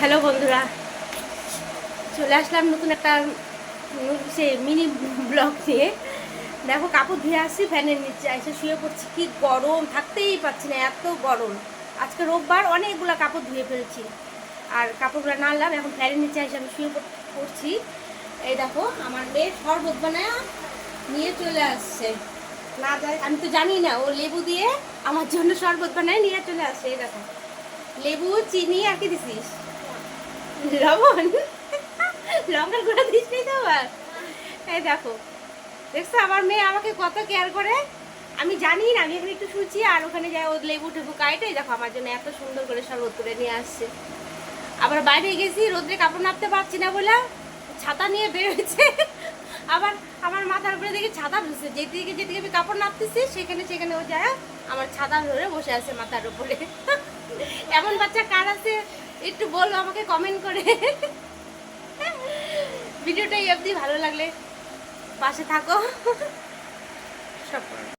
Hello বন্ধুরা, চলে আসলাম নতুন একটা, সে মিনি ব্লগ নিয়ে। দেখো কাপড় ধুয়ে আসছি, ফ্যানের নিচে এসে শুয়ে পড়ছি। কি গরম, থাকতেই পারছি না, এত গরম। আজকে রোববার, অনেকগুলো কাপড় ধুয়ে ফেলছি। আর কাপড়গুলো নাড়লাম এখন ফ্যানের নিচে এসে আমি শুয়ে পড়- পড়ছি। এই দেখো, আমার মেয়ে শরবত বানায় নিয়ে চলে আসছে। না যায়, আমি তো জানি না, ও লেবু দিয়ে আমার জন্য শরবত বানায় নিয়ে চলে আসছে, এই দেখো। লেবু, চিনি আর কি দিছিস? লবণ লঙ্কার গুঁড়া দিস নি তো আবার? এই দেখো, দেখছ আমার মেয়ে আমাকে কত কেয়ার করে? আমি জানি না, আমি এখানে একটু শুনছি আর ওখানে যাই ও লেবু টেবু কাইটে দেখো, আমার জন্য এত সুন্দর করে শরবত করে নিয়ে আসছে। আবার বাইরে গেছি রোদ্রে কাপড় নাপতে পারছি না বলে ছাতা নিয়ে বের হয়েছে। আবার আমার মাথার উপরে দেখি ছাতা ধরছে। যেদিকে যেদিকে আমি কাপড় নাপতেছি সেখানে সেখানে ও যায় আমার ছাতা ধরে বসে আছে মাথার উপরে। এমন বাচ্চা কার আছে? একটু বলো আমাকে কমেন্ট করে। ভিডিওটা অবধি ভালো লাগলে পাশে থাকো। সব